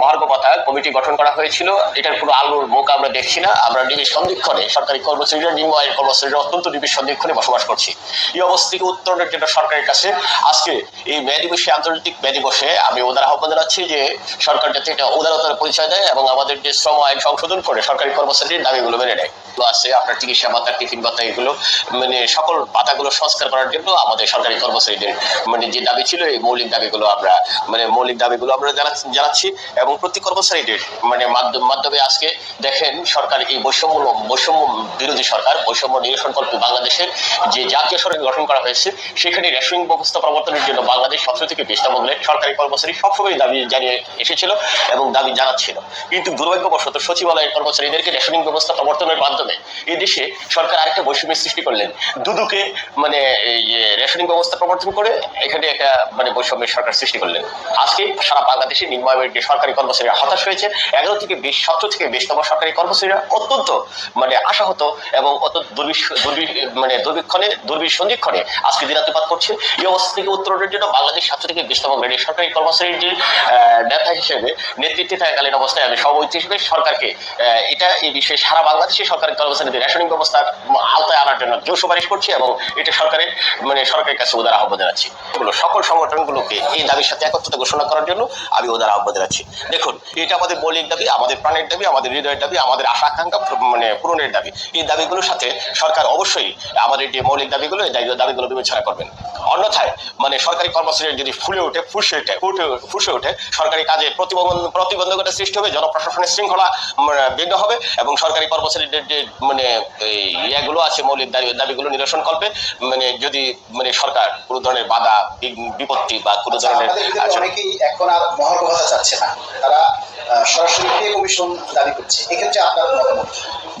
মহার্ঘ কথা কমিটি গঠন করা হয়েছিল। এটার কোনো আলোর মুখ আমরা দেখছি না। আমরা নিজের সন্ধিক্ষণে সরকারি কর্মচারীরা, নিম্ন আয়ের কর্মচারীরা অত্যন্ত নিবিড় সন্ধিক্ষণে বসবাস করছি। এই অবস্থা উত্তরণের জন্য সরকারের কাছে আজকে এই মে দিবসে, আন্তর্জাতিক মে দিবসে আমি ওদের আহ্বান জানাচ্ছি যে সরকার যাতে এটা উদারতার পরিচয় দেয় এবং আমাদের যে শ্রম আইন সংশোধন করে সরকারি কর্মচারীর দাবিগুলো মেনে নেয়। আছে আপনার চিকিৎসা ভাতা টিফিন ভাতা এগুলো মানে সকল পাতাগুলো সংস্কার করার জন্য আমাদের সরকারি কর্মচারীদের মানে যে দাবি ছিল এই মৌলিক দাবিগুলো আমরা মানে মৌলিক দাবিগুলো আমরা জানাচ্ছি- এবং প্রতি কর্মচারীদের মানে মাধ্যম আজকে দেখেন সরকার এই বৈষম্য বৈষম্য বিরোধী সরকার, বৈষম্য নিরসনকল্পী বাংলাদেশের যে জাতীয় সরকার গঠন করা হয়েছে, সেখানে রেশনিং ব্যবস্থা প্রবর্তনের জন্য বাংলাদেশ সবচেয়ে থেকে বিস্তামগ্নে সরকারি কর্মচারী সবসময় দাবি জানিয়ে এসেছিল এবং দাবি জানাচ্ছিল। কিন্তু দুর্ভাগ্যবশত সচিবালয়ের কর্মচারীদেরকে রেশনিং ব্যবস্থা প্রবর্তনের মাধ্যমে এই দেশে সরকার আরেকটা বৈষম্যের সৃষ্টি করলেন। দুদুকে মানে রেশনিং ব্যবস্থা প্রবর্তন করে এখানে একটা মানে বৈষম্যের সরকার সৃষ্টি করলেন। আজকে সারা বাংলাদেশে নিম্ন যে সরকারি কর্মচারীরা হতাশ হয়েছে, এগারো থেকে বিশ, সতেরো থেকে বিশতম সরকারি কর্মচারীরা অত্যন্ত মানে আশাহত এবং অত্যন্ত মানে দুর্বিক্ষণে দুর্বিশ সন্ধিক্ষণে আজকে দিনাতিপাত করছে। এই অবস্থা থেকে উত্তরণের জন্য বাংলাদেশ ছাত্র থেকে বিশতম গ্রেডের সরকারি কর্মচারীর যে নেতা হিসেবে নেতৃত্বে থাকাকালীন অবস্থায় আমি সভাপতি হিসেবে সরকারকে এটা এই বিষয়ে সারা বাংলাদেশে সরকারি কর্মচারীদের রেশনিং ব্যবস্থার আওতায় আনার জন্য জোর সুপারিশ করছি এবং এটা সরকারের মানে সরকারের কাছে আহ্বান জানাচ্ছি। এগুলো সকল সংগঠনগুলোকে এই দাবির সাথে একত্রতা ঘোষণা করার জন্য আমি উদার আহ্বান জানাচ্ছি। দেখুন, এটা আমাদের মৌলিক দাবি, আমাদের প্রাণের দাবি, আমাদের হৃদয়ের দাবি, আমাদের আশা আকাঙ্ক্ষা মানে পূরণের দাবি। এই দাবিগুলোর সাথে সরকার অবশ্যই আমাদের যে মৌলিক দাবিগুলো, এই দাবি- দাবিগুলো বিবেচনা করবেন। অন্যথায় মানে সরকারি কর্মচারীরা যদি ফুলে ওঠে ফুসে ওঠে ফুটে ফুসে ওঠে সরকারি কাজে প্রতিবন্ধ প্রতিবন্ধকতা সৃষ্টি হবে জনপ্রশাসনের শৃঙ্খলা বিঘ্ন হবে এবং সরকারি কর্মচারীদের যে মানে ইয়েগুলো আছে মৌলিক দাবি দাবিগুলো নিরসন করবে মানে যদি মানে সরকার কোনো ধরনের বাধা বিপত্তি বা কোনো আচ্ছা, ধরনের অনেকেই এখন আর চাচ্ছে না। তারা সরাসরি পে কমিশন দাবি করছে। এক্ষেত্রে আপনার মতামত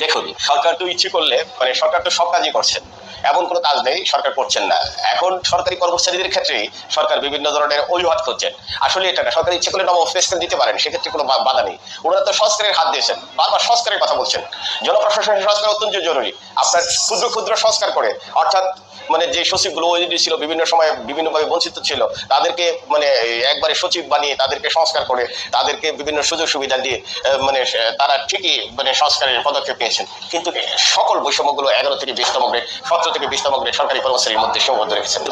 দেখুন সরকার তো ইচ্ছে করলে মানে সরকার তো সব কাজই করছেন। এমন কোনো কাজ নেই, সরকার করছেন না। এখন সরকারি কর্মচারীদের ক্ষেত্রে সরকার বিভিন্ন ধরনের অজুহাত করছেন। আসলে এটা না, সরকার ইচ্ছে করলে নব স্পেশাল দিতে পারেন, সেক্ষেত্রে কোনো বাধা নেই। ওনারা তো সংস্কারের হাত দিয়েছেন, বারবার সংস্কারের কথা বলছেন। জনপ্রশাসনের সংস্কার অত্যন্ত জরুরি। আপনার ক্ষুদ্র ক্ষুদ্র সংস্কার করে, অর্থাৎ মানে যে সচিবগুলো ওইডি ছিল, বিভিন্ন সময় বিভিন্নভাবে বঞ্চিত ছিল, তাদেরকে মানে একবারে সচিব বানিয়ে তাদেরকে সংস্কার করে, তাদেরকে বিভিন্ন সুযোগ সুবিধা দিয়ে মানে তারা ঠিকই মানে সংস্কারের পদক্ষেপ নিয়েছেন কিন্তু সকল বৈষম্যগুলো এগারো থেকে বিশতম গ্রেড সতেরো থেকে বিশতম গ্রেড সরকারি কর্মচারীর মধ্যে সীমাবদ্ধ রেখেছেন।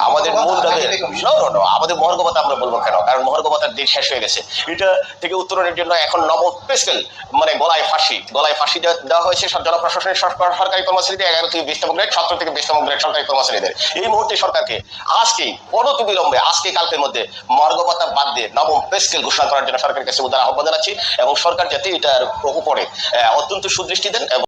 আমাদের মূল দাবি কোনটা? আমাদের মহার্ঘবতা আমরা বলব কেন? কারণ মহার্ঘবতার দিন শেষ হয়ে গেছে। এটা থেকে উত্তরণের জন্য এখন নব পেস্কেল মানে গলায় ফাঁসি। গলায় ফাঁসি দেওয়া- হয়েছে জনপ্রশাসনের সরকারি কর্মচারীদের এগারো থেকে বিশতম গ্রেড সতেরো থেকে বিশতম গ্রেড সরকারি কর্মচারীদের। এই মুহূর্তে সরকারকে আজকেই অনত বিলম্বে আজকে কালকের মধ্যে মহার্ঘবতা বাদ দিয়ে নবম পেস্কেল ঘোষণা করার জন্য সরকারের কাছে উদার আহ্বান জানাচ্ছি এবং সরকার যাতে এটার উপরে অত্যন্ত সুদৃষ্টি দেন এবং